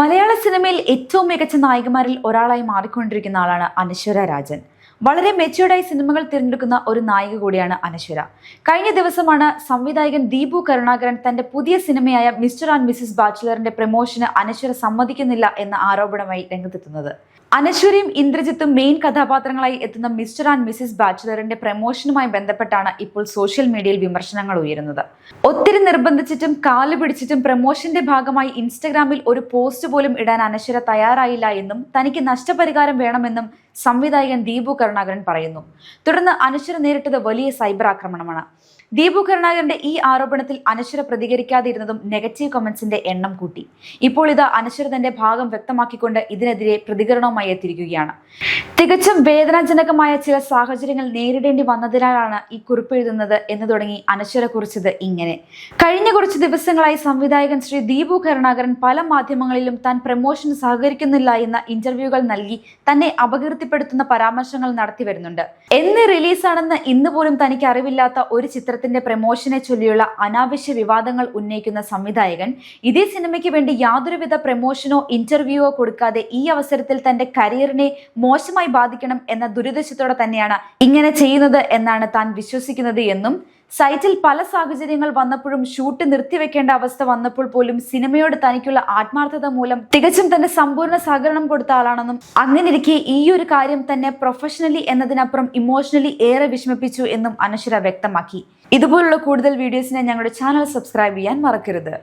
മലയാള സിനിമയിൽ ഏറ്റവും മികച്ച നായികമാരിൽ ഒരാളായി മാറിക്കൊണ്ടിരിക്കുന്ന ആളാണ് അനശ്വര രാജൻ. വളരെ മെച്യൂർഡായി സിനിമകൾ തിരഞ്ഞെടുക്കുന്ന ഒരു നായിക കൂടിയാണ് അനശ്വര. കഴിഞ്ഞ ദിവസമാണ് സംവിധായകൻ ദീപു കരുണാകരൻ തന്റെ പുതിയ സിനിമയായ മിസ്റ്റർ ആൻഡ് മിസ്സിസ് ബാച്ചുലറിന്റെ പ്രമോഷന് അനശ്വര സമ്മതിക്കുന്നില്ല എന്ന ആരോപണമായി രംഗത്തെത്തുന്നത്. അനശ്വരയും ഇന്ദ്രജിത്തും മെയിൻ കഥാപാത്രങ്ങളായി എത്തുന്ന മിസ്റ്റർ ആൻഡ് മിസ്സിസ് ബാച്ചുലറിന്റെ പ്രമോഷനുമായി ബന്ധപ്പെട്ടാണ് ഇപ്പോൾ സോഷ്യൽ മീഡിയയിൽ വിമർശനങ്ങൾ ഉയരുന്നത്. ഒത്തിരി നിർബന്ധിച്ചിട്ടും കാൽ പിടിച്ചിട്ടും പ്രമോഷന്റെ ഭാഗമായി ഇൻസ്റ്റഗ്രാമിൽ ഒരു പോസ്റ്റ് പോലും ഇടാൻ അനശ്വര തയ്യാറായില്ല എന്നും തനിക്ക് നഷ്ടപരിഹാരം വേണമെന്നും സംവിധായകൻ ദീപു കരുണാകരൻ പറയുന്നു. തുടർന്ന് അനശ്വര നേരിട്ടത് വലിയ സൈബർ ആക്രമണമാണ്. ദീപു കരുണാകരന്റെ ഈ ആരോപണത്തിൽ അനശ്വര പ്രതികരിക്കാതിരുന്നതും നെഗറ്റീവ് കമന്റ്സിന്റെ എണ്ണം കൂട്ടി. ഇപ്പോൾ ഇത് അനശ്വര തന്റെ ഭാഗം വ്യക്തമാക്കിക്കൊണ്ട് ഇതിനെതിരെ പ്രതികരണവുമായി എത്തിയിരിക്കുകയാണ്. തികച്ചും വേദനാജനകമായ ചില സാഹചര്യങ്ങൾ നേരിടേണ്ടി വന്നതിനാലാണ് ഈ കുറിപ്പ് എഴുതുന്നത് എന്ന് തുടങ്ങി അനശ്വര കുറിച്ചത് ഇങ്ങനെ. കഴിഞ്ഞ കുറച്ച് ദിവസങ്ങളായി സംവിധായകൻ ശ്രീ ദീപു കരുണാകരൻ പല മാധ്യമങ്ങളിലും താൻ പ്രമോഷന് സഹകരിക്കുന്നില്ല എന്ന ഇന്റർവ്യൂകൾ നൽകി തന്നെ അപകീർത്തിപ്പെടുത്തുന്ന പരാമർശങ്ങൾ നടത്തി വരുന്നുണ്ട്. എന്ന് റിലീസാണെന്ന് ഇന്ന് പോലും തനിക്ക് അറിവില്ലാത്ത ഒരു ചിത്രത്തിന്റെ പ്രമോഷനെ ചൊല്ലിയുള്ള അനാവശ്യ വിവാദങ്ങൾ ഉന്നയിക്കുന്ന സംവിധായകൻ ഇതേ സിനിമയ്ക്ക് വേണ്ടി യാതൊരുവിധ പ്രമോഷനോ ഇന്റർവ്യൂവോ കൊടുക്കാതെ ഈ അവസരത്തിൽ തന്റെ കരിയറിനെ മോശമായി ബാധിക്കണം എന്ന ദുരിതശത്തോടെ തന്നെയാണ് ഇങ്ങനെ ചെയ്യുന്നത് എന്നാണ് താൻ വിശ്വസിക്കുന്നത് എന്നും സൈറ്റിൽ പല സാഹചര്യങ്ങൾ വന്നപ്പോഴും ഷൂട്ട് നിർത്തിവെക്കേണ്ട അവസ്ഥ വന്നപ്പോൾ പോലും സിനിമയോട് തനിക്കുള്ള ആത്മാർത്ഥത മൂലം തികച്ചും തന്റെ സമ്പൂർണ സഹകരണം കൊടുത്ത ആളാണെന്നും അങ്ങനെയിരിക്കെ ഈ ഒരു കാര്യം തന്നെ പ്രൊഫഷണലി എന്നതിനപ്പുറം ഇമോഷണലി ഏറെ വിഷമിപ്പിച്ചു എന്നും അനശ്വര വ്യക്തമാക്കി. ഇതുപോലുള്ള കൂടുതൽ വീഡിയോസിനെ ഞങ്ങളുടെ ചാനൽ സബ്സ്ക്രൈബ് ചെയ്യാൻ മറക്കരുത്.